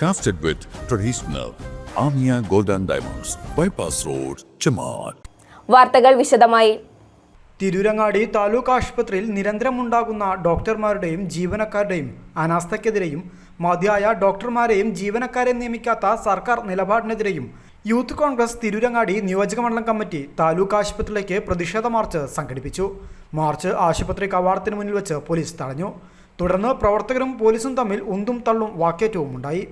Crafted with traditional Amia Golden Diamonds, Bypass Road, Chamat. വാർത്തകൾ വിശദമായി. തിരൂരങ്ങാടി താലൂക്ക് ആശുപത്രിയിൽ നിരന്തരമുണ്ടാകുന്ന ഡോക്ടർമാരുടെയും ജീവനക്കാരുടെയും അനാസ്ഥയ്ക്കെതിരെയും മതിയായ ഡോക്ടർമാരെയും ജീവനക്കാരെ നിയമിക്കാത്ത സർക്കാർ നിലപാടിനെതിരെയും യൂത്ത് കോൺഗ്രസ് തിരൂരങ്ങാടി നിയോജകമണ്ഡലം കമ്മിറ്റി താലൂക്ക് ആശുപത്രിയിലേക്ക് പ്രതിഷേധ മാർച്ച് സംഘടിപ്പിച്ചു. മാർച്ച് ആശുപത്രി കവാടത്തിന് മുന്നിൽ വെച്ച് പോലീസ് തടഞ്ഞു. തുടർന്ന് പ്രവർത്തകരും പോലീസും തമ്മിൽ ഉന്തും തള്ളും വാക്കേറ്റവും ഉണ്ടായി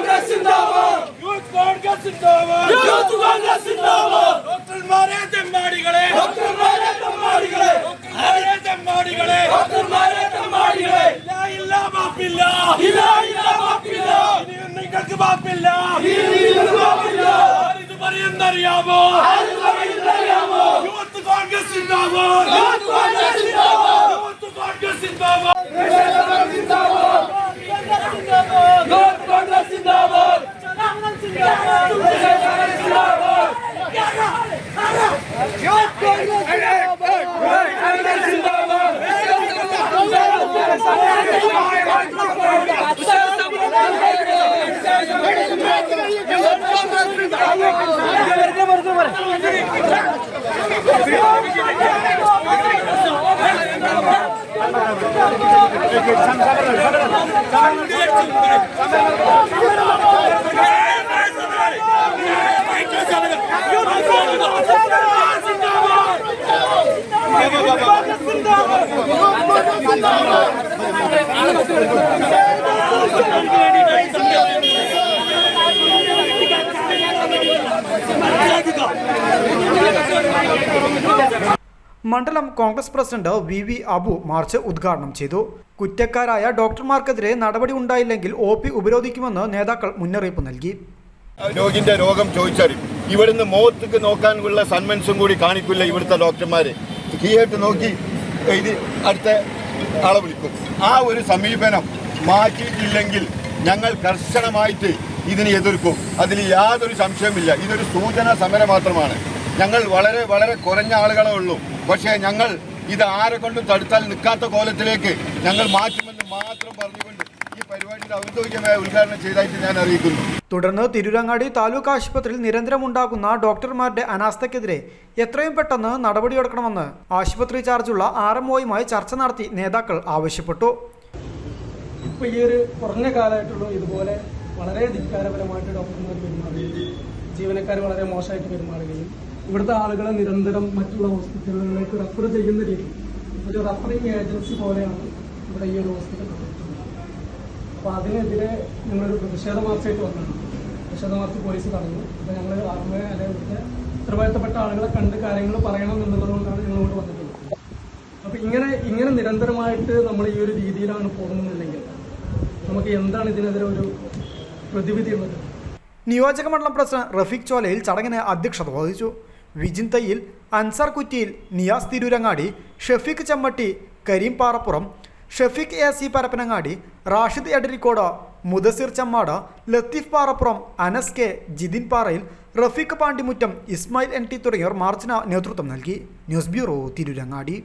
കോൺഗ്രസ് സിന്ദാബാദ്! യൂത്ത് കോൺഗ്രസ് സിന്ദാബാദ്! യൂത്ത് കോൺഗ്രസ് സിന്ദാബാദ്! ഡോക്ടർമാരെ തെമ്മാടികളെ! ഡോക്ടർമാരെ തെമ്മാടികളെ! ഡോക്ടർമാരെ തെമ്മാടികളെ! ഡോക്ടർമാരെ തെമ്മാടികളെ! ഇല്ല ഇല്ല മാപ്പില്ല! ഇല്ല ഇല്ല മാപ്പില്ല! ഇനി നിങ്ങൾക്ക് മാപ്പില്ല! ഇനി നിങ്ങൾക്ക് മാപ്പില്ല! ആരിത് പറയുന്നറിയാമോ? ആരിത് പറയുന്നറിയാമോ? യൂത്ത് കോൺഗ്രസ് സിന്ദാബാദ്! യൂത്ത് കോൺഗ്രസ് സിന്ദാബാദ്! യൂത്ത് കോൺഗ്രസ് സിന്ദാബാദ്! Thank you. മണ്ഡലം Congress president V V Abu march ഉദ്ഘാടനം ചെയ്തു. കുറ്റക്കാരായ ഡോക്ടർമാർക്കെതിരെ നടപടി ഉണ്ടായില്ലെങ്കിൽ ഒ പി ഉപരോധിക്കുമെന്ന് നേതാക്കൾ മുന്നറിയിപ്പ് നൽകി. രോഗിന്റെ രോഗം ചോദിച്ചറിയും ഇവിടുന്ന് മുഖത്തേക്ക് നോക്കാനുള്ള സന്മൻസും കൂടി കാണിക്കില്ല ഇവിടുത്തെ ഡോക്ടർമാര്. കീഴായിട്ട് നോക്കി ഇത് അടുത്ത ആളെ വിളിക്കും. ആ ഒരു സമീപനം മാറ്റിയിട്ടില്ലെങ്കിൽ ഞങ്ങൾ കർശനമായിട്ട് ഇതിനെ എതിർക്കും. അതിൽ യാതൊരു സംശയമില്ല ഇതൊരു സൂചന സമരം മാത്രമാണ്. ഞങ്ങൾ വളരെ വളരെ കുറഞ്ഞ ആളുകളെ ഉള്ളൂ. പക്ഷേ ഞങ്ങൾ ഇത് ആരെ കൊണ്ടും തടുത്താൽ നിൽക്കാത്ത കോലത്തിലേക്ക് ഞങ്ങൾ മാറ്റുമെന്ന് മാത്രം പറഞ്ഞുകൊണ്ട് ഈ പരിപാടിയുടെ ഔദ്യോഗികമായ ഉദ്ഘാടനം ചെയ്തതായിട്ട് ഞാൻ അറിയിക്കുന്നു. തുടർന്ന് തിരുരങ്ങാടി താലൂക്ക് ആശുപത്രിയിൽ നിരന്തരമുണ്ടാകുന്ന ഡോക്ടർമാരുടെ അനാസ്ഥയ്ക്കെതിരെ എത്രയും പെട്ടെന്ന് നടപടിയെടുക്കണമെന്ന് ആശുപത്രി ചാർജുള്ള ആർ എം ഒയുമായി ചർച്ച നടത്തി നേതാക്കൾ ആവശ്യപ്പെട്ടു. ഇപ്പൊ ഈ ഒരു കുറഞ്ഞ കാലമായിട്ടുള്ള ഇതുപോലെ വളരെ ധിക്കാരപരമായിട്ട് ഡോക്ടർമാർ പെരുമാറുകയും ജീവനക്കാർ വളരെ മോശമായിട്ട് പെരുമാറുകയും ഇവിടുത്തെ ആളുകളെ നിരന്തരം മറ്റുള്ള ഹോസ്പിറ്റലുകളിലേക്ക് റെഫർ ചെയ്യുന്ന രീതി. ഒരു റഫറിങ് ഏജൻസി പോലെയാണ് ഇവിടെ ഈ ഒരു ഹോസ്പിറ്റൽ അപ്പോൾ അതിനെതിരെ ഞങ്ങളൊരു പ്രതിഷേധ മാർച്ചായിട്ട് വന്നിട്ടുണ്ട് പ്രതിഷേധ മാർച്ച് പോലീസ് തടഞ്ഞു. അപ്പോൾ ഞങ്ങൾ ആർമയെ അല്ലെങ്കിൽ ഇവിടുത്തെ ഉത്തരവാദിത്തപ്പെട്ട ആളുകളെ കണ്ട് കാര്യങ്ങൾ പറയണം എന്നുള്ളത് കൊണ്ടാണ് ഞങ്ങൾ ഇങ്ങോട്ട് വന്നിട്ടുള്ളത് അപ്പോൾ ഇങ്ങനെ ഇങ്ങനെ നിരന്തരമായിട്ട് നമ്മൾ ഈ ഒരു രീതിയിലാണ് പോകുന്നുണ്ടെങ്കിൽ നമുക്ക് എന്താണ് ഇതിനെതിരെ ഒരു പ്രതിവിധി ഉള്ളത് നിയോജക മണ്ഡലം പ്രസിഡന്റ് റഫീഖ് ചോലയിൽ ചടങ്ങിന് അധ്യക്ഷത വഹിച്ചു. Vijin Thayyil Ansar Kuttiyil Niyas Tirurangadi Shafeeq Chammatti Kareem Parappuram Shafeeq A C Parappanangadi Rashid Edarikode Mudassir Chemmad Latheef Parappuram Anas K Jithin Parayil Rafeeq Pandimuttam Ismail N T തുടങ്ങിയവർ മാർച്ചിന് നേതൃത്വം നൽകി. News bureau Tirurangadi.